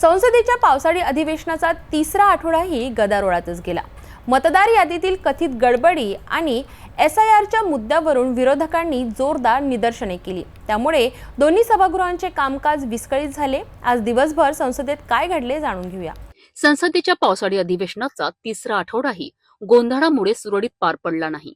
संसदेच्या पावसाळी अधिवेशनाचा तिसरा आठवडाही गदारोळातच गेला. मतदार यादीतील कथित गडबडी आणि एस आय आरच्या मुद्द्यावरून विरोधकांनी जोरदार निदर्शने केली. त्यामुळे दोन्ही सभागृहांचे कामकाज विस्कळीत झाले. आज दिवसभर संसदेत काय घडले जाणून घेऊया. संसदेच्या पावसाळी अधिवेशनाचा तिसरा आठवडाही गोंधळामुळे सुरळीत पार पडला नाही.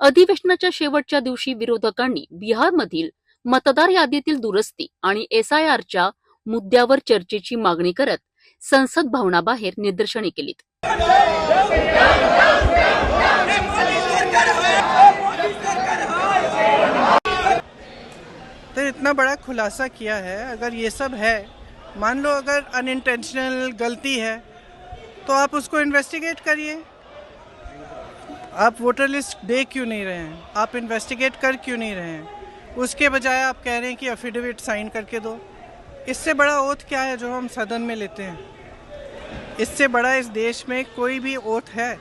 अधिवेशनाच्या शेवटच्या दिवशी विरोधकांनी बिहारमधील मतदार यादीतील दुरुस्ती आणि एस आय आरच्या मुद्द्यावर चर्चेची मागणी करत संसद भवनाबाहेर निदर्शने केलीत. तो इतना बड़ा खुलासा किया है, अगर ये सब है, मान लो अगर अनइंटेंशनल गलती है तो आप उसको इन्वेस्टिगेट करिए। आप वोटर लिस्ट दे क्यों नहीं रहे हैं? आप इन्वेस्टिगेट कर क्यों नहीं रहे हैं? उसके बजाय आप कह रहे हैं कि एफिडेविट साइन करके दो। इससे बड़ा ओथ क्या है जो हम सदन में लेते हैं? इससे बड़ा इस देश में कोई भी ओथ है?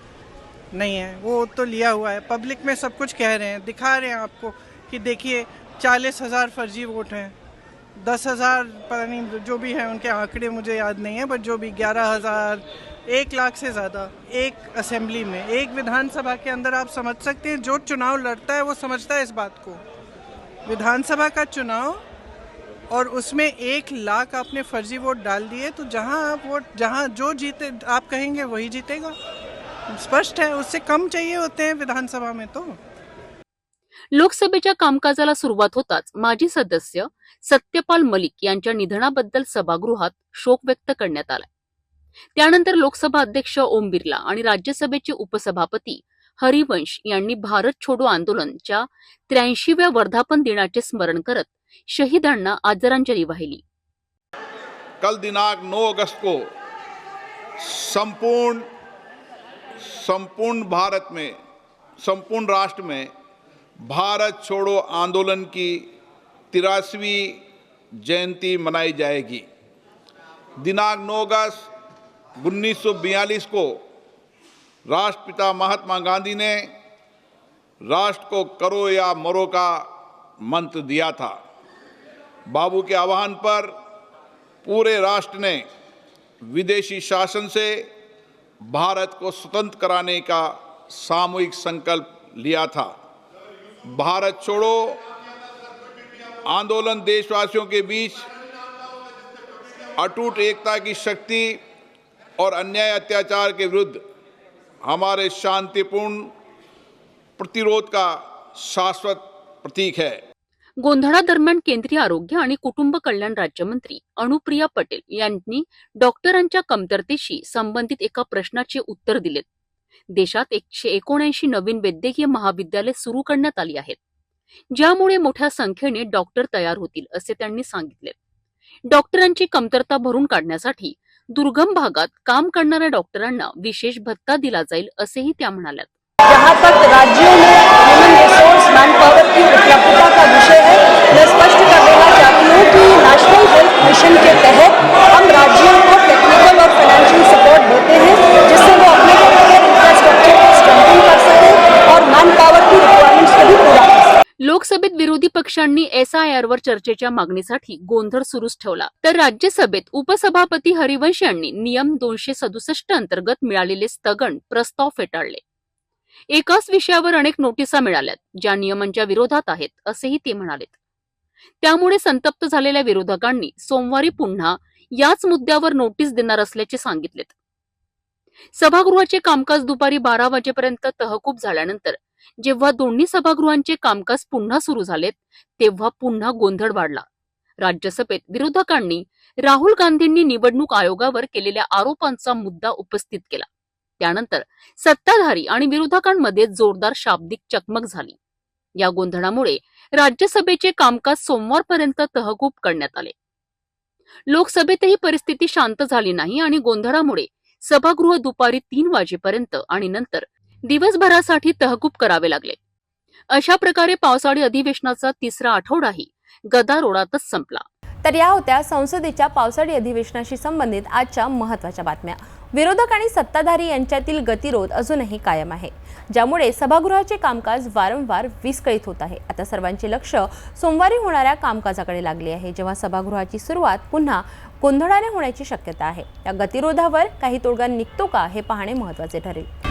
नहीं है। वो ओथ तो लिया हुआ है। पब्लिक में सब कुछ कह रहे हैं। दिखा रहे हैं आपको कि देखिए, चालीस हज़ार फर्जी वोट हैं। दस हज़ार, पता नहीं, जो भी हैं, उनके आंकड़े मुझे याद नहीं है बट जो भी ग्यारह हज़ार, एक लाख से ज़्यादा, एक असेंबली में, एक विधानसभा के अंदर आप समझ सकते हैं, जो चुनाव लड़ता है, वो समझता है इस बात को। विधानसभा का चुनाव और उसमें एक लाख आपने फर्जी वोट डाल दिए तो जहां आप वोट जहां जो जीते आप कहेंगे वही जीतेगा। स्पष्ट है उससे कम चाहिए होते हैं विधानसभा में तो। लोकसभेच्या कामकाजाला सुरुवात होताच माजी सदस्य सत्यपाल मलिक यांच्या निधनाबद्दल सभागृहात शोक व्यक्त करण्यात आला त्यानंतर लोकसभा अध्यक्ष ओम बिर्ला आणि राज्यसभेचे उपसभापती हरिवंश यांनी भारत छोडो आंदोलनच्या त्र्याऐंशीव्या वर्धापन दिनाचे स्मरण करत शहीदांना आदरांजली वाहिली. कल दिनांक 9 अगस्त को संपूर्ण संपूर्ण भारत में संपूर्ण राष्ट्र में भारत छोड़ो आंदोलन की तिरासवीं जयंती मनाई जाएगी। दिनांक 9 अगस्त 1942 को राष्ट्रपिता महात्मा गांधी ने राष्ट्र को करो या मरो का मंत्र दिया था। बाबू के आह्वान पर पूरे राष्ट्र ने विदेशी शासन से भारत को स्वतंत्र कराने का सामूहिक संकल्प लिया था। भारत छोड़ो, आंदोलन देशवासियों के बीच अटूट एकता की शक्ति और अन्याय अत्याचार के विरुद्ध हमारे शांतिपूर्ण प्रतिरोध का शाश्वत प्रतीक है। गोंधळादरम्यान केंद्रीय आरोग्य आणि कुटुंब कल्याण राज्यमंत्री अनुप्रिया पटेल यांनी डॉक्टरांच्या कमतरतेशी संबंधित एका प्रश्नाचे उत्तर दिले. देशात एकशे एकोणऐंशी नवीन वैद्यकीय महाविद्यालय सुरू करण्यात आली आहेत. ज्यामुळे मोठ्या संख्येने डॉक्टर तयार होतील असे त्यांनी सांगितले. डॉक्टरांची कमतरता भरून काढण्यासाठी दुर्गम भागात काम करणाऱ्या डॉक्टरांना विशेष भत्ता दिला जाईल असेही त्या म्हणाल्या लोकसभेत विरोधी पक्षांनी एसआयआरवर चर्चेच्या मागणीसाठी गोंधळ सुरूच ठेवला. तर राज्यसभेत उपसभापती हरिवंश यांनी नियम दोनशे सदुसष्ट अंतर्गत मिळालेले स्थगन प्रस्ताव फेटाळले. एकाच विषयावर अनेक नोटिसा मिळाल्यात ज्या नियमांच्या विरोधात आहेत असेही ते म्हणालेत. त्यामुळे संतप्त झालेल्या विरोधकांनी सोमवारी पुन्हा याच मुद्द्यावर नोटीस देणार असल्याचे सांगितलेत. सभागृहाचे कामकाज दुपारी बारा वाजेपर्यंत तहकूब झाल्यानंतर जेव्हा दोन्ही सभागृहांचे कामकाज पुन्हा सुरू झालेत तेव्हा पुन्हा गोंधळ वाढला. राज्यसभेत विरोधकांनी राहुल गांधींनी निवडणूक आयोगावर केलेल्या आरोपांचा मुद्दा उपस्थित केला. त्यानंतर सत्ताधारी आणि विरोधकांमध्ये जोरदार शाब्दिक चकमक झाली. या गोंधळामुळे राज्यसभेचे कामकाज सोमवारपर्यंत तहकूब करण्यात आले. लोकसभेतही परिस्थिती शांत झाली नाही आणि गोंधळामुळे सभागृह दुपारी तीन वाजेपर्यंत आणि नंतर दिवसभरासाठी तहकूब करावे लागले. अशा प्रकारे पावसाळी अधिवेशनाचा तिसरा आठवडाही गदारोळातच संपला. तर या होत्या संसदेच्या पावसाळी अधिवेशनाशी संबंधित आजच्या महत्त्वाच्या बातम्या. विरोधक आणि सत्ताधारी यांच्यातील गतिरोध अजूनही कायम आहे ज्यामुळे सभागृहाचे कामकाज वारंवार विस्कळीत होत आहे. आता सर्वांचे लक्ष सोमवारी होणाऱ्या कामकाजाकडे लागले आहे जेव्हा सभागृहाची सुरुवात पुन्हा गोंधळाने होण्याची शक्यता आहे. या गतिरोधावर काही तोडगा निघतो का हे पाहणे महत्त्वाचे ठरेल.